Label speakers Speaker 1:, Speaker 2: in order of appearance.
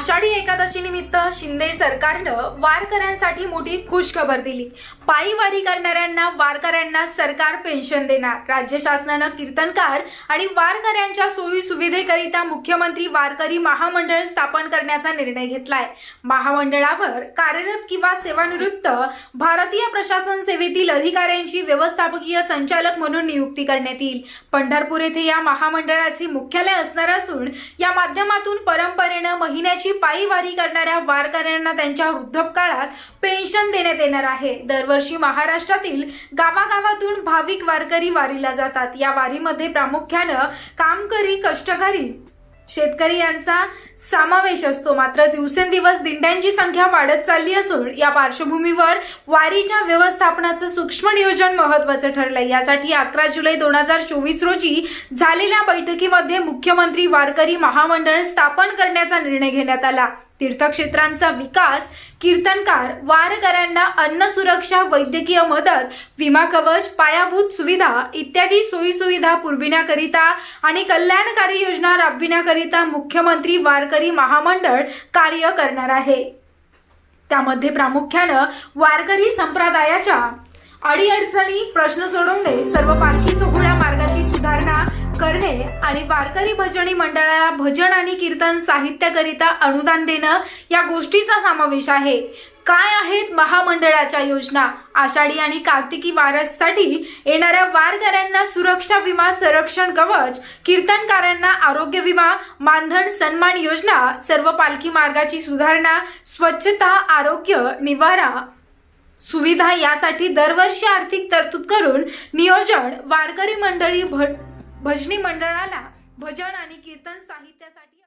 Speaker 1: आषाढी एकादशी निमित्त शिंदे सरकारनं वारकऱ्यांसाठी मोठी खुशखबर दिली. पायी वारी करणाऱ्यांना वारकऱ्यांना सरकार पेन्शन देणार. राज्य शासनानं कीर्तनकार आणि वारकऱ्यांच्या सोयी सुविधेकरिता मुख्यमंत्री वारकरी महामंडळ स्थापन करण्याचा निर्णय घेतलाय. महामंडळावर कार्यरत किंवा सेवानिवृत्त भारतीय प्रशासन सेवेतील अधिकाऱ्यांची व्यवस्थापकीय संचालक म्हणून नियुक्ती करण्यात येईल. पंढरपूर येथे या महामंडळाचे मुख्यालय असणार असून या माध्यमातून परंपरेनं महिन्याची पायी वारी करणाऱ्या वारकऱ्यांना त्यांच्या वृद्धपकाळात पेन्शन देण्यात येणार आहे. दरवर्षी महाराष्ट्रातील गावागावातून भाविक वारकरी वारीला जातात. या वारीमध्ये प्रामुख्यानं कामकरी कष्टकरी शेतकरी यांचा समावेश असतो. मात्र दिवसेंदिवस दिंड्यांची संख्या वाढत चालली असून या पार्श्वभूमीवर वारीच्या व्यवस्थापनाचं सूक्ष्म नियोजन महत्वाचं ठरलंय. यासाठी अकरा जुलै दोन हजार चोवीस रोजी झालेल्या बैठकीमध्ये मुख्यमंत्री वारकरी महामंडळ स्थापन करण्याचा निर्णय घेण्यात आला. तीर्थक्षेत्रांचा विकास कीर्तनकार वारकऱ्यांना अन्न सुरक्षा वैद्यकीय मदत विमा कवच पायाभूत सुविधा इत्यादी सोयीसुविधा पुरविण्याकरिता आणि कल्याणकारी योजना राबविण्याकरिता मुख्यमंत्री वारकरी महामंडळ कार्य करणार आहे. त्यामध्ये प्रामुख्यानं वारकरी संप्रदायाच्या अडीअडचणी प्रश्न सोडवणे सर्व पालखी सोहळ्या करणे आणि वारकरी भजनी मंडळाला भजन आणि कीर्तन साहित्याकरिता अनुदान देणं या गोष्टीचा समावेश आहे. काय आहेत महामंडळाच्या योजना? आषाढी आणि कार्तिकी वारससाठी येणाऱ्या वारकऱ्यांना सुरक्षा विमा संरक्षण कवच कीर्तनकारांना आरोग्य विमा मानधन सन्मान योजना सर्व पालखी मार्गाची सुधारणा स्वच्छता आरोग्य निवारा सुविधा यासाठी दरवर्षी आर्थिक तरतूद करून नियोजन वारकरी मंडळी भट भजनी मंडळाला भजन आणि कीर्तन साहित्यासाठी